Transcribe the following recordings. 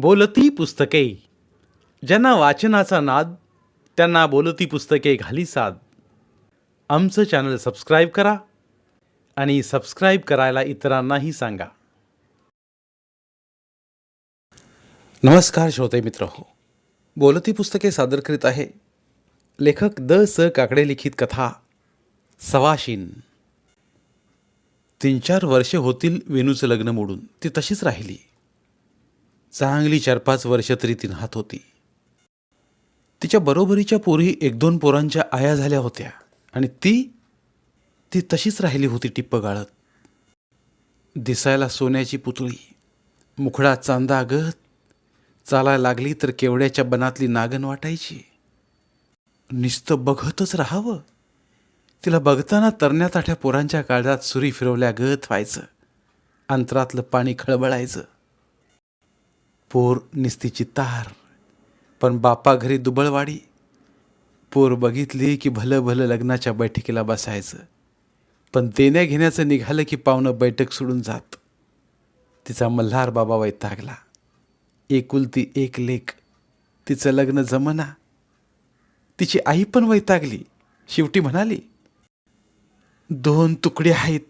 बोलती पुस्तके. ज्यांना वाचनाचा नाद त्यांना बोलती पुस्तके घाली साद. आमचं चॅनल सबस्क्राईब करा आणि सबस्क्राईब करायला इतरांनाही सांगा. नमस्कार श्रोते मित्र हो. बोलती पुस्तके सादर करीत आहे लेखक द स काकडे लिखित कथा सवाशीन. तीन चार वर्षे होतील वेणूचं लग्न मोडून. ती तशीच राहिली. चांगली चार पाच वर्ष तरी ती राहत होती. तिच्या बरोबरीच्या पोरी एक दोन पोरांच्या आया झाल्या होत्या आणि ती ती तशीच राहिली होती टिप्प गाळत. दिसायला सोन्याची पुतळी मुखडा चांदा गत चालायला लागली तर केवड्याच्या बनातली नागण वाटायची. नुसतं बघतच राहावं. तिला बघताना तरण्या ताठ्या पोरांच्या काळजात सुरी फिरवल्या गत व्हायचं. अंतरातलं पाणी खळबळायचं. पोर निस्तीची तार पण बापा घरी दुबळवाडी. पोर बघितली की भलं भलं लग्नाच्या बैठकीला बसायचं. पण देण्या घेण्याचं निघालं की पाहुणं बैठक सोडून जात. तिचा मल्हार बाबा वैतागला. एकुलती एक लेक तिचं लग्न जमना. तिची आई पण वैतागली. शेवटी म्हणाली दोन तुकडे आहेत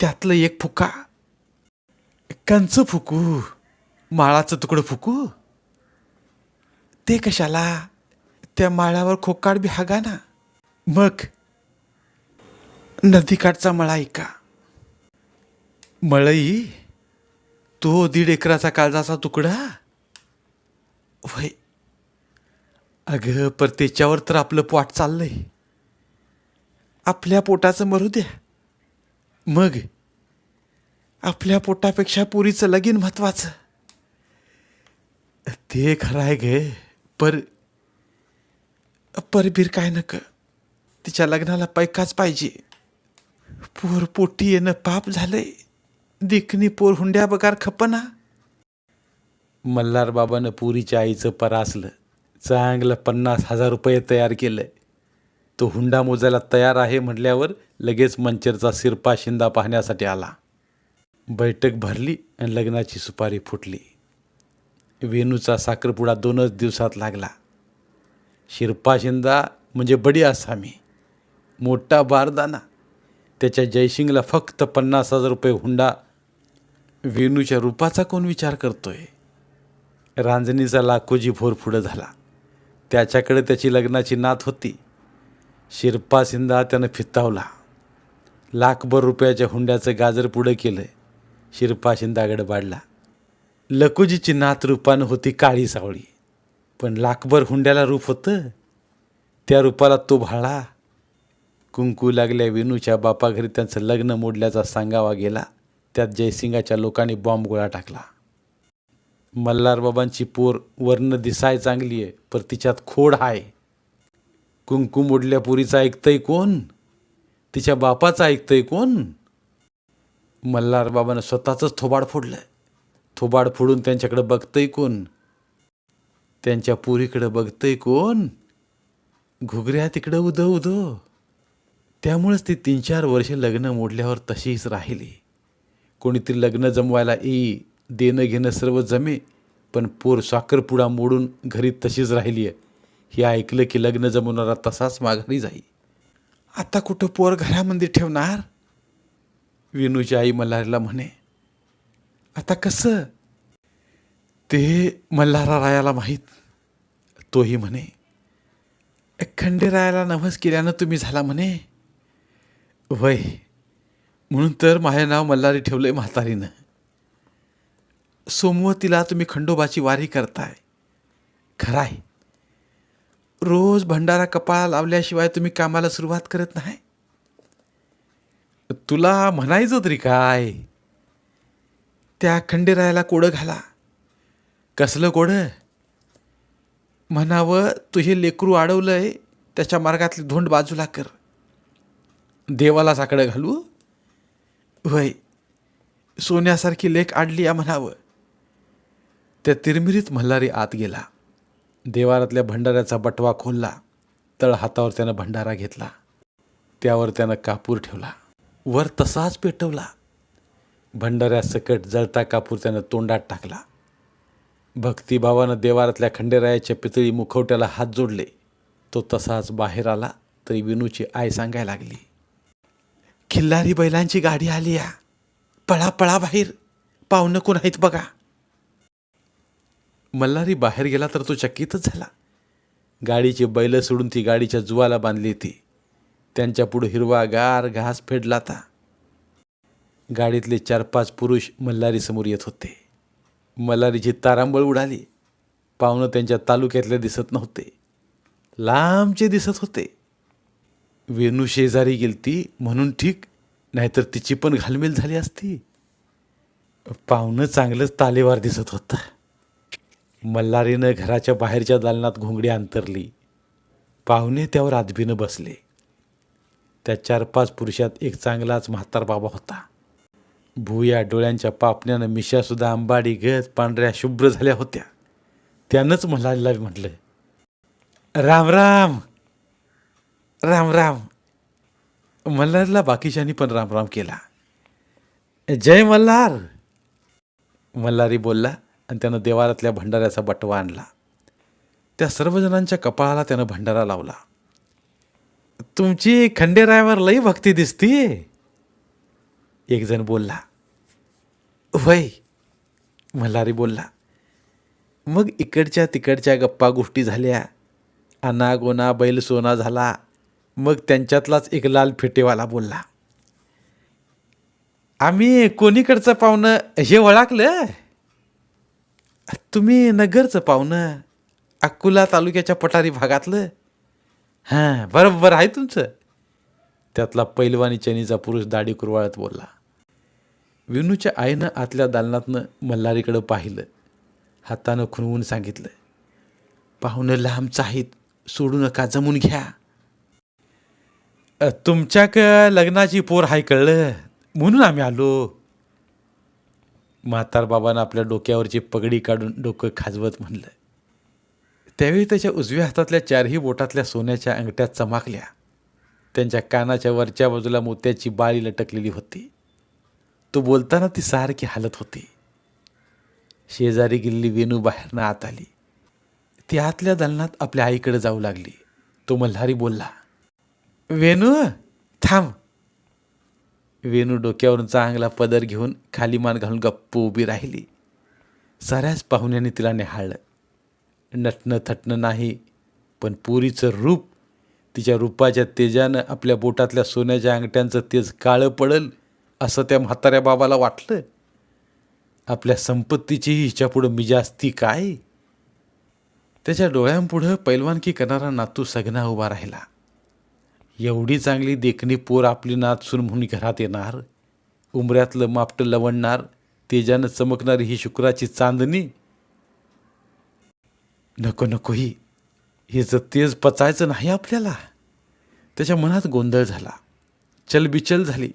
त्यातलं एक फुका. कंच फुकू. माळाचं तुकडं फुकू? ते कशाला? त्या माळ्यावर खोकाड बी हागा ना. मग? नदीकाठचा मळा ऐका मळई? तो दीड एकराचा काळजाचा तुकडा? वय अगं पर त्याच्यावर तर आपलं पोट चाललंय. आपल्या पोटाचं मरू द्या. मग? आपल्या पोटापेक्षा पुरीचं लगीन महत्वाचं. ते खरं आहे गे पर परबीर काय नक? तिच्या लग्नाला पैकाच पाहिजे. पोर पोटी येणं पाप झालंय. दिखनी पोर हुंड्या बगार खपना. मल्हार बाबानं पुरीच्या आईचं परासलं. चांगलं पन्नास हजार रुपये तयार केलं तो हुंडा मोजायला तयार आहे म्हटल्यावर लगेच मंचरचा सिरपा शिंदा पाहण्यासाठी आला. बैठक भरली आणि लग्नाची सुपारी फुटली. वेणूचा साखरपुडा दोनच दिवसात लागला. शिरपा शिंदा म्हणजे बडी आसामी मोठा बारदाना. त्याच्या जयसिंगला फक्त पन्नास हजार रुपये हुंडा वेणूच्या रूपाचा कोण विचार करतोय? रांजणीचा लाखोजी भोर पुढं झाला. त्याच्याकडे त्याची लग्नाची नात होती. शिरपा शिंदा त्यानं फित्तावला लाखभर रुपयाच्या हुंड्याचं गाजर पुढं केलं शिरपा शिंदा वाढला. लकुजीची नात रूपानं होती काळी सावळी. पण लाखभर हुंड्याला रूप होतं. त्या रूपाला तो भाळा. कुंकू लागल्या विनूच्या बापाघरी त्यांचं लग्न मोडल्याचा सांगावा गेला. त्यात जयसिंगाच्या लोकांनी बॉम्ब गोळा टाकला. मल्हारबाबांची पोर वर्ण दिसाय चांगली आहे पर तिच्यात खोड हाय. कुंकू मोडल्या पुरीचा ऐकतंय कोण? तिच्या बापाचा ऐकतंय कोण? मल्हारबाबानं स्वतःचंच थोबाड फोडलं. थोबाड फोडून त्यांच्याकडे बघतंय कोण? त्यांच्या पुरीकडं बघतंय कोण? घुगऱ्या तिकडं उदो उदो. त्यामुळेच ती तीन चार वर्षे लग्न मोडल्यावर तशीच राहिली. कोणीतरी लग्न जमवायला येई देणं घेणं सर्व जमे पण पोर साखरपुडा मोडून घरी तशीच राहिली आहे हे ऐकलं की लग्न जमवणारा तसाच माघारी जाई. आता कुठं पोर घरामध्ये ठेवणार? विनूची आई मल्हारीला म्हणे आता कसं? ते मल्हारा रायाला माहीत. तोही म्हणे खंडेरायाला नवस केल्यानं तुम्ही झाला म्हणे. वय म्हणून तर माझे नाव मल्हारी ठेवलंय म्हातारीनं. सोमवतीला तुम्ही खंडोबाची वारी करताय. खराय. रोज भंडारा कपाळा लावल्याशिवाय तुम्ही कामाला सुरुवात करत नाही? तुला म्हणायचं तरी काय? त्या खंडेरायाला कोडं घाला. कसलं कोडं? म्हणावं तू हे लेकरू अडवलंय त्याच्या मार्गातली धोंड बाजूला कर. देवाला साकडं घालू? होय. सोन्यासारखी लेख आडली या म्हणावं. त्या तिरमिरीत मल्हारी आत गेला. देवारातल्या भंडाऱ्याचा बटवा खोलला. तळ हातावर त्यानं भंडारा घेतला. त्यावर त्यानं कापूर ठेवला. वर तसाच पेटवला. भंडाऱ्यासकट जळता कापूर त्यानं तोंडात टाकला. भक्तिभावानं देवारातल्या खंडेरायाच्या पितळी मुखवट्याला हात जोडले. तो तसाच बाहेर आला तरी विनूची आई सांगायला लागली खिल्लारी बैलांची गाडी आली या. पळा पळा बाहेर. पाहुणं कोण आहेत बघा. मल्हारी बाहेर गेला तर तो चकितच झाला. गाडीची बैल सोडून ती गाडीच्या जुवाला बांधली ती त्यांच्या पुढे हिरवा गार घास फेडला होता. गाडीतले चार पाच पुरुष मल्हारीसमोर येत होते. मल्हारीची तारांबळ उडाली. पाहुणं त्यांच्या तालुक्यातले दिसत नव्हते. लांबचे दिसत होते. वेणू शेजारी गेलती म्हणून ठीक नाहीतर तिची पण घालमेल झाली असती. पाहुणं चांगलंच तालेवार दिसत होतं. मल्हारीनं घराच्या बाहेरच्या दालनात घोंगडी अंतरली. पाहुणे त्यावर आदबीनं बसले. त्या चार पाच पुरुषात एक चांगलाच म्हातार बाबा होता. भुया डोळ्यांच्या पापण्यानं मिशासुद्धा आंबाडी गज पांढऱ्या शुभ्र झाल्या होत्या. त्यानंच मल्हारीला म्हटलं राम राम राम राम. मल्हारला बाकीच्यांनी पण राम राम केला. जय मल्हार. मल्हारी बोलला आणि त्यानं देवारातल्या भंडाऱ्याचा बटवा आणला. त्या सर्वजणांच्या कपाळाला त्यानं भंडारा लावला. तुमची खंडेरायावर लई भक्ती दिसती एकजण बोलला वय मल्हारी बोलला मग इकडच्या तिकडच्या गप्पा गोष्टी झाल्या अना गोना बैल सोना झाला मग त्यांच्यातलाच एक लाल फेटेवाला बोलला आम्ही कोणीकडचं पाहुणं हे ओळखलं तुम्ही नगरचं पाहुणं अकोला तालुक्याच्या पठारी भागातलं? हां बरोबर आहे तुमचं. त्यातला पैलवानी चनीचा पुरुष दाढी कुरवाळत बोलला विनूच्या आईनं आतल्या दालनातनं मल्हारीकडं पाहिलं. हातानं खुणवून सांगितलं पाहुणं लांबच आहेत सोडू नका जमून घ्या. "अ, तुमच्याक लग्नाची पोर हाय कळलं म्हणून आम्ही आलो. म्हातार बाबानं आपल्या डोक्यावरची पगडी काढून डोकं खाजवत म्हणलं. त्यावेळी त्याच्या उजव्या हातातल्या चारही बोटातल्या सोन्याच्या अंगठ्या चमाकल्या. त्यांच्या कानाच्या वरच्या बाजूला मोत्याची बाळी लटकलेली होती. तो बोलताना ती सारखी हालत होती. शेजारी गेलेली वेणू बाहेरनं आत आली. ती आतल्या दालनात आपल्या आईकडे जाऊ लागली. तो मल्हारी बोलला वेणू थांब. वेणू डोक्यावरून चांगला पदर घेऊन खाली मान घालून गप्प उभी राहिली. साऱ्याच पाहुण्याने तिला निहाळलं. नटणं थटणं नाही पण पुरीचं रूप तिच्या रूपाच्या तेजानं आपल्या बोटातल्या सोन्याच्या अंगठ्यांचं तेज काळं पडल. असं त्या म्हाताऱ्या बाबाला वाटलं. आपल्या संपत्तीचीही हिच्यापुढं मी जास्ती काय? त्याच्या डोळ्यांपुढं पैलवानकी करणारा नातू सगना उभा राहिला. एवढी चांगली देखणी पोर आपली नात सुन म्हणून घरात येणार उमऱ्यातलं मापटं लवणणार तेजानं चमकणारी ही शुक्राची चांदणी? नको नको ही. हेचं तेज पचायचं नाही आपल्याला. त्याच्या मनात गोंधळ झाला. चलबिचल झाली.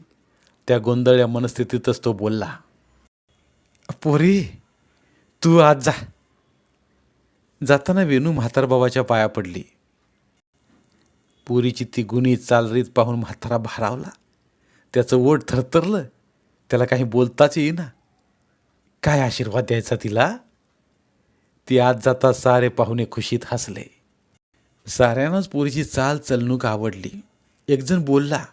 त्या गोंधळ्या मनस्थितीतच तो बोलला पोरी तू आज जा. जाताना वेणू म्हातारबाबाच्या पाया पडली. पोरीची ती गुणी चालरीत पाहून म्हातारा भारावला. त्याचं ओढ थरथरलं. त्याला काही बोलताच येईना. काय आशीर्वाद द्यायचा तिला? ती आज जाता सारे पाहुणे खुशीत हसले. साऱ्यांनाच पोरीची चाल चलणूक आवडली. एकजण बोलला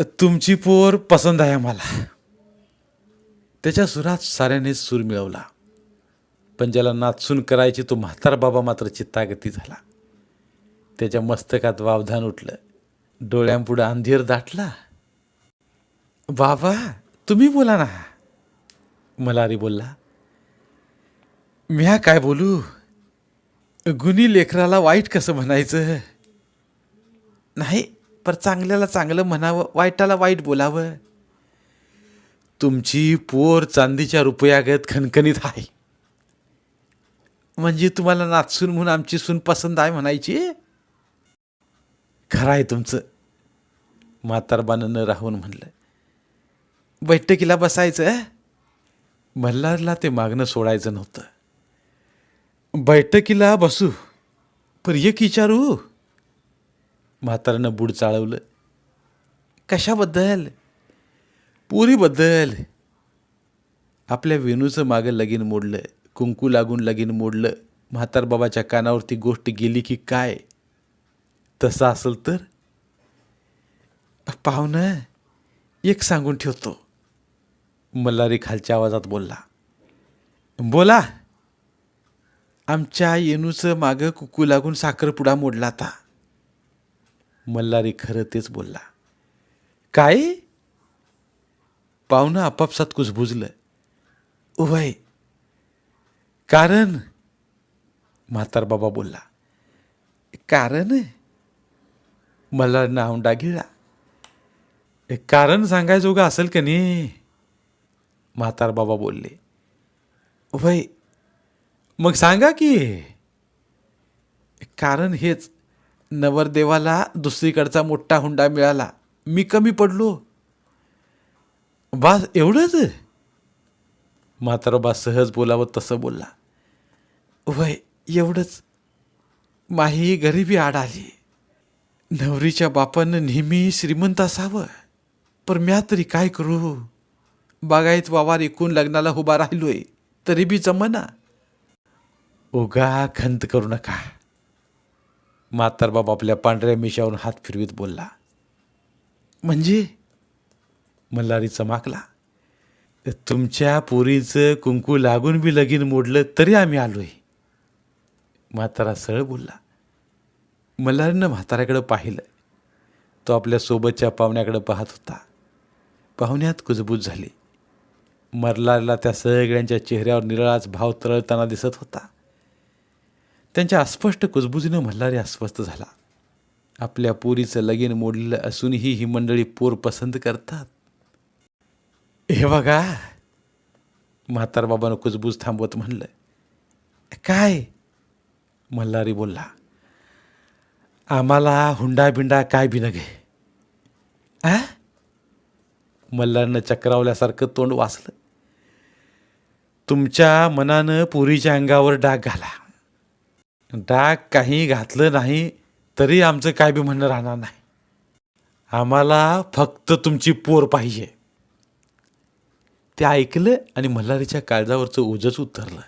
तुमची पोर पसंत आहे मला त्याच्या सुरात साऱ्यांनीच सूर मिळवला. पण ज्याला नाचून करायची तो म्हातार बाबा मात्र चित्तागती झाला. त्याच्या मस्तकात वावधान उठलं. डोळ्यांपुढं अंधेर दाटला. बाबा तुम्ही बोला ना. मलारी बोलला. मी हा काय बोलू? गुणी लेकराला वाईट कसं म्हणायचं? नाही पर चांगल्याला चांगलं म्हणावं वाईटाला वाईट बोलावं. तुमची पोर चांदीच्या रुपयागत खणखणीत आहे. म्हणजे तुम्हाला नाचसून म्हणून आमची सून पसंत आहे म्हणायची? खरं आहे तुमचं. म्हातारबानं न राहून म्हणलं. बैठकीला बसायचं मल्हारला ते मागणं सोडायचं नव्हतं. बैठकीला बसू पर एक विचारू? म्हातारानं बूड चाळवलं. कशाबद्दल? पुरीबद्दल. आपल्या वेणूचं मागं लगीन मोडलं कुंकू लागून लगीन मोडलं म्हातारबाबाच्या कानावरती गोष्ट गेली की काय? तसं असेल तर? पाहुणं एक सांगून ठेवतो. मल्हारी खालच्या आवाजात बोलला बोला. आमच्या येणूचं मागं कुकू लागून साखरपुडा मोडला आता. मल्हारी खरं तेच बोलला. काय? पाहुणं आपापसात कुजबुजलं. उभय. कारण? म्हातार बाबा बोलला. कारण? मला नावंडा गिळला. कारण सांगायजोगं असेल का नाही म्हातार बाबा बोलले. वय मग सांगा की. कारण हेच नवरदेवाला दुसरीकडचा मोठा हुंडा मिळाला. मी कमी पडलो. बास एवढंच? म्हातारोबा सहज बोलावं तसं बोलला. वय एवढंच. माही गरिबी आड आली. नवरीच्या बापानं नेहमी श्रीमंत असावं. पर म्या तरी काय करू? बागायत वावर एकूण लग्नाला उभा राहिलोय तरी बी जमना. उगा खंत करू नका. म्हातारबाब आपल्या पांढऱ्या मिशावरून हात फिरवीत बोलला. म्हणजे? मल्हारी चमाकला तुमच्या पोरीचं कुंकू लागून बी लगीन मोडलं तरी आम्ही आलोय. म्हातारा सरळ बोलला. मल्हारीनं म्हाताऱ्याकडं पाहिलं. तो आपल्या सोबतच्या पाहुण्याकडं पाहत होता. पाहुण्यात कुजबूज झाली. मरलाला त्या सगळ्यांच्या चेहऱ्यावर निरळाच भाव तरळताना दिसत होता. त्यांच्या अस्पष्ट कुजबुजीनं मल्हारी अस्वस्थ झाला. आपल्या पोरीचं लगीन मोडलेलं असूनही ही मंडळी पोर पसंत करतात. हे बघा म्हातारबाबानं कुजबूज थांबवत म्हणलं काय? मल्हारी बोलला आम्हाला हुंडा बिंडा काय बिन घे. आ? मल्हारनं चक्रावल्यासारखं तोंड वाचलं. तुमच्या मनानं पुरीच्या अंगावर डाग घाला. डाग काही घातलं नाही तरी आमचं काय बी म्हणणं राहणार नाही. आम्हाला फक्त तुमची पोर पाहिजे. ते ऐकलं आणि मल्हारीच्या काळजावरचं ओझंच उतरलं.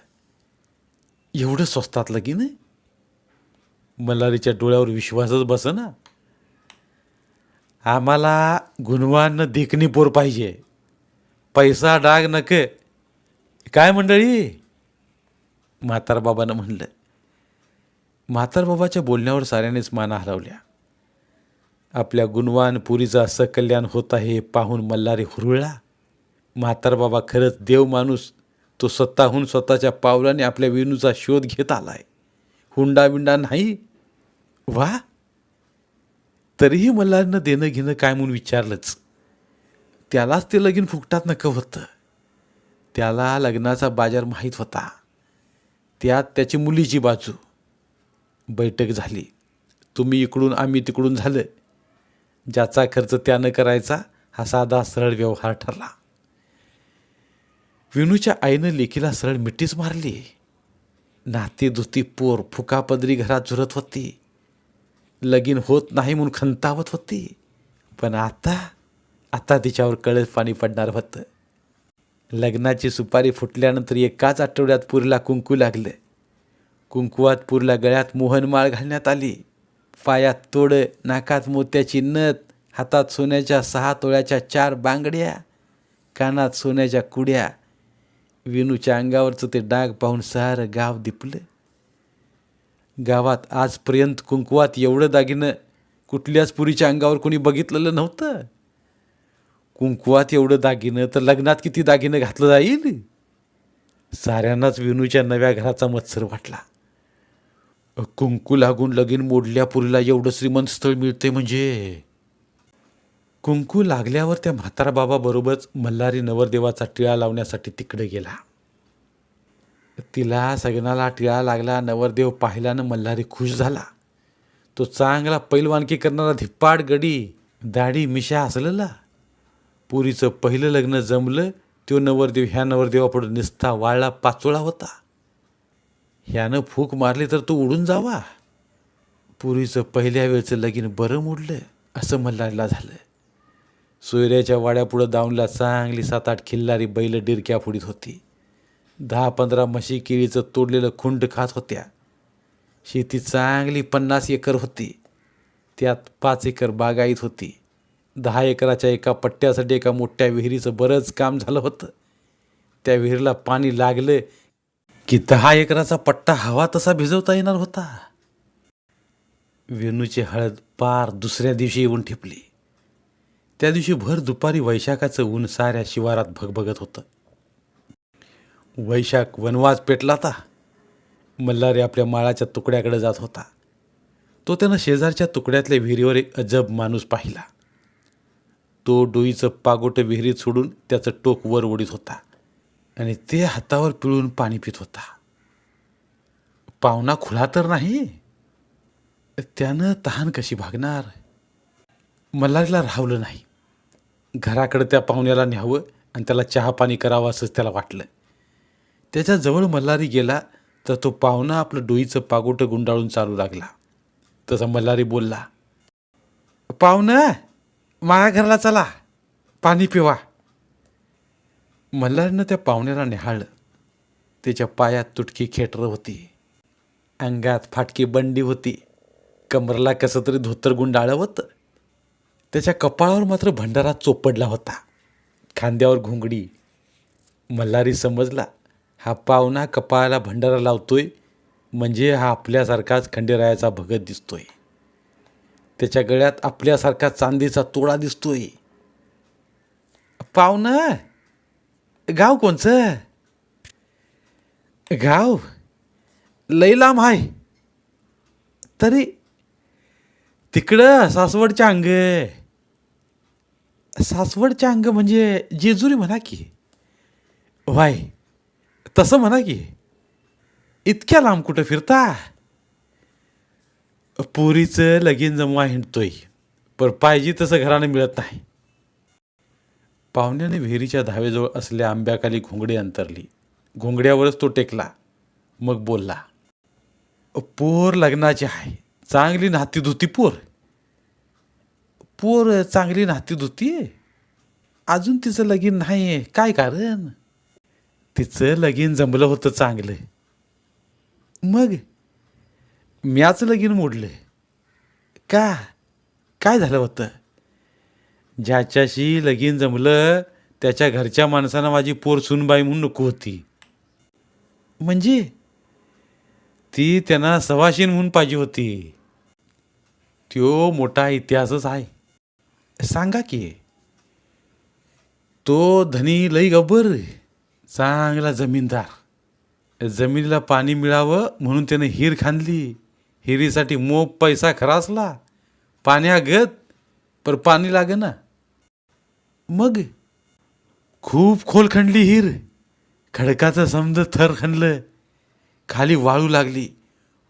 एवढं स्वस्तातलं की नाही? मल्हारीच्या डोळ्यावर विश्वासच बस ना आम्हाला गुणवान देखणी पोर पाहिजे. पैसा डाग नके. काय मंडळी? म्हातारबाबानं म्हणलं. म्हातारबाबाच्या बोलण्यावर साऱ्यानेच माना हलवल्या. आपल्या गुणवान पुरीचा सकल्याण होत आहे हे पाहून मल्हारी हुरळला. म्हातारबाबा खरंच देव माणूस तो स्वतःहून स्वतःच्या पावलाने आपल्या वेणूचा शोध घेत आलाय. हुंडाबिंडा नाही? वा तरीही मल्हारनं देणं घेणं काय म्हणून विचारलंच. त्यालाच ते लगीन फुकटात नकं होतं. त्याला लग्नाचा बाजार माहीत होता. त्यात त्याची मुलीची बाजू. बैठक झाली. तुम्ही इकडून आम्ही तिकडून झालं. ज्याचा खर्च त्यानं करायचा हा साधा सरळ व्यवहार ठरला. विनूच्या आईनं लेकीला सरळ मिठीच मारली. नाती दुती पोर फुकापदरी घरात झुरत होती. लगीन होत नाही म्हणून खंतावत होती. पण आता आता तिच्यावर कळत पाणी पडणार होतं. लग्नाची सुपारी फुटल्यानंतर एकाच आठवड्यात पुरीला कुंकू लागलं. कुंकुवात पुरला गळ्यात मोहनमाळ घालण्यात आली. पायात तोडं नाकात मोत्याची नथ हातात सोन्याच्या सहा तोळ्याच्या चार बांगड्या कानात सोन्याच्या कुड्या. विनूच्या अंगावरचं ते डाग पाहून सारं गाव दिपलं. गावात आजपर्यंत कुंकुवात एवढं दागिनं कुठल्याच पुरीच्या अंगावर कोणी बघितलेलं नव्हतं. कुंकुवात एवढं दागिनं तर लग्नात किती दागिनं घातलं जाईल? साऱ्यांनाच विनूच्या नव्या घराचा मत्सर वाटला. कुंकू लागून लगीन मोडल्या पुरीला एवढं श्रीमंत स्थळ मिळते म्हणजे? कुंकू लागल्यावर त्या म्हातारा बाबाबरोबरच मल्हारी नवरदेवाचा टिळा लावण्यासाठी तिकडे गेला. तिला सगनाला टिळा लागला नवरदेव पाहिल्यानं मल्हारी खुश झाला. तो चांगला पैलवानकी करणारा धिप्पाड गडी दाढी मिशा असलेला. पुरीचं पहिलं लग्न जमलं तो नवरदेव ह्या नवरदेवापुढं निस्ता वाळला पाचोळा होता. ह्यानं फूक मारली तर तो उडून जावा. पुरीचं पहिल्या वेळचं लगीन बरं मोडलं असं मल्हारला झालं. सोयऱ्याच्या वाड्यापुढं दावणला चांगली सात आठ खिल्लारी बैल डिरक्या फुडीत होती. दहा पंधरा म्हशी केळीचं तोडलेलं खुंड खात होत्या. शेती चांगली पन्नास एकर होती. त्यात पाच एकर बागायत होती. दहा एकराच्या एका पट्ट्यासाठी एका मोठ्या विहिरीचं बरंच काम झालं होतं. त्या विहिरीला पाणी लागलं की दहा एकराचा पट्टा हवा तसा भिजवता येणार होता. वेणूची हळद पार दुसऱ्या दिवशी येऊन ठेपली. त्या दिवशी भर दुपारी वैशाखाचं ऊन साऱ्या शिवारात भगभगत होतं. वैशाख वनवास पेटला होता मल्हारी आपल्या माळाच्या तुकड्याकडे जात होता. तो त्यानं शेजारच्या तुकड्यातल्या विहिरीवर एक अजब माणूस पाहिला. तो डोईचं पागोटं विहिरीत सोडून त्याचं टोक वर ओढीत होता. आणि ते हातावर पिळून पाणी पित होता. पाहुणा खुला तर नाही. त्यानं तहान कशी भागणार? मल्हारीला राहवलं नाही. घराकडे त्या पाहुण्याला न्यावं आणि त्याला चहा पाणी करावं असंच त्याला वाटलं. त्याच्याजवळ मल्हारी गेला तर तो पाहुणा आपलं डोईचं पागोटं गुंडाळून चालू लागला. तसा मल्हारी बोलला पाहुणं माझ्या घराला चला. पाणी पिवा. मल्हारनं त्या पाहुण्याला निहाळलं. त्याच्या पायात तुटकी खेटरं होती. अंगात फाटकी बंडी होती. कमरला कसं तरी धोतर गुंडाळं होतं. त्याच्या कपाळावर मात्र भंडारा चोपडला होता. खांद्यावर घुंगडी. मल्हारी समजला हा पाहुणा कपाळाला भंडारा लावतोय म्हणजे हा आपल्यासारखाच खंडेरायाचा भगत दिसतोय. त्याच्या गळ्यात आपल्यासारखा चांदीचा तोडा दिसतोय. पाहुणा! गाव कोणचं? गाव? लई लांब आहे तरी तिकडं सासवडच्या अंग. सासवडच्या अंग म्हणजे जेजुरी म्हणा की. वाय तसं म्हणा की. इतक्या लांब कुठं फिरता? पोरीचं लगीन जमवा हिंडतोय. पण पाहिजे तसं घरानं मिळत नाही. पाहुण्याने विहिरीच्या धावेजवळ असल्या आंब्याखाली घोंगडी अंतरली. घोंगड्यावरच तो टेकला. मग बोलला पोर लग्नाची आहे. चांगली नाती धुती पोर. पोर चांगली नाती धुती अजून तिचं लगीन नाही काय कारण? तिचं लगीन जमलं होतं चांगलं. मग? म्याचं लगीन मोडलं. का? काय झालं होतं? ज्याच्याशी लगीन जमलं त्याच्या घरच्या माणसानं माझी पोर सुनबाई म्हणून नको होती. म्हणजे? ती त्यांना सवाशीन म्हणून पाहिजे होती. त्यो मोठा इतिहासच आहे. सांगा की तो धनी लई गब्बर चांगला जमीनदार. जमिनीला पाणी मिळावं म्हणून त्यानं हिर खांदली. हिरीसाठी मोप पैसा खरासला. पाण्यागत पर पाणी लागे ना मग? खूप खोल खणली हिर खडकाचं समज थर खणलं. खाली वाळू लागली.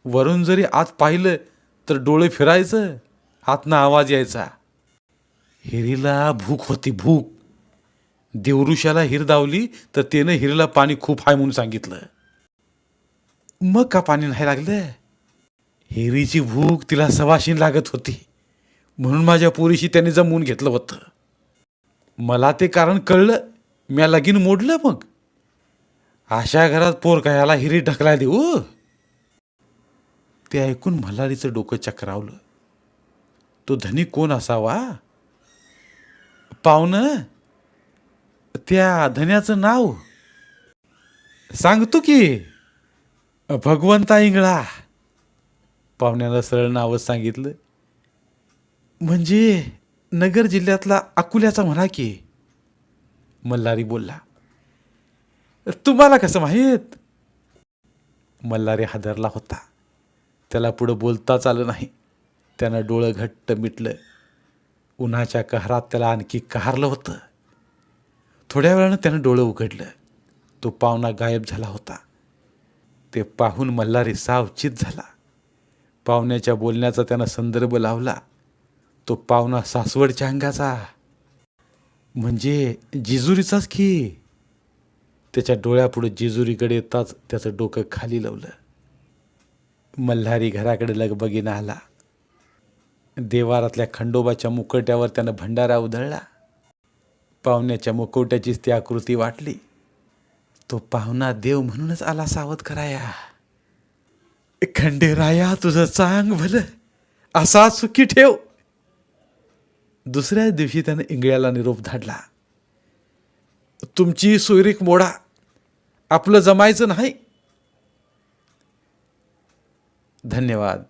वरून जरी आत पाहिलं तर डोळे फिरायचं आतनं आवाज यायचा. हिरीला भूक होती भूक. देवरुषाला हिर दावली तर त्यानं हिरीला पाणी खूप आहे म्हणून सांगितलं. मग का पाणी नाही लागलं? हिरीची भूक तिला सवाशीन लागत होती. म्हणून माझ्या पोरीशी त्याने जमवून घेतलं होतं. मला ते कारण कळलं. म्या लगीन मोडलं मग. अशा घरात पोर याला हिरी ढकलाय देऊ? ते ऐकून मल्हारीचं डोकं चक्रावलं. तो धनी कोण असावा? पाहुणं? त्या धन्याचं नाव? सांगतो की भगवंता इंगळा. पाहुण्याला सरळ नावच सांगितलं. म्हणजे नगर जिल्ह्यातला अकोल्याचा म्हणा की मल्हारी बोलला. तुम्हाला कसं माहीत? मल्हारी हादरला होता. त्याला पुढं बोलताच आलं नाही. त्यानं डोळं घट्ट मिटलं. उन्हाच्या कहरात त्याला आणखी कहारलं होतं. थोड्या वेळानं त्यानं डोळं उघडलं. तो पाहुणा गायब झाला होता. ते पाहून मल्हारी सावचित झाला. पाहुण्याच्या बोलण्याचा त्यानं संदर्भ लावला. तो पाहुणा सासवडच्या अंगाचा. म्हणजे जिजुरीचाच की. त्याच्या डोळ्यापुढे जेजुरीकडे येताच त्याचं डोकं खाली लावलं. मल्हारी घराकडे लगबगीनं आला देवारातल्या खंडोबाच्या मुकट्यावर त्यानं भंडारा उधळला. पाहुण्याच्या मुकवट्याचीच ती आकृती वाटली. तो पाहुणा देव म्हणूनच आला सावध कराया खंडेराया तुझं चांग भलं. असा सुखी ठेव. दुसऱ्या दिवशी त्यानं इंगळ्याला निरोप धाडला. तुमची सोयरीक मोडा. आपलं जमायचं नाही. धन्यवाद.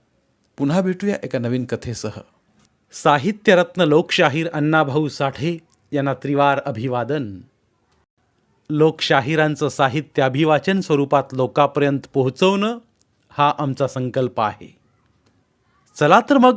पुन्हा भेटूया एका नवीन कथेसह. साहित्यरत्न लोकशाहीर अण्णाभाऊ साठे यांना त्रिवार अभिवादन. लोकशाहिरांचं साहित्य अभिवाचन स्वरूपात लोकांपर्यंत पोहोचवणं हा आमचा संकल्प आहे. चला तर मग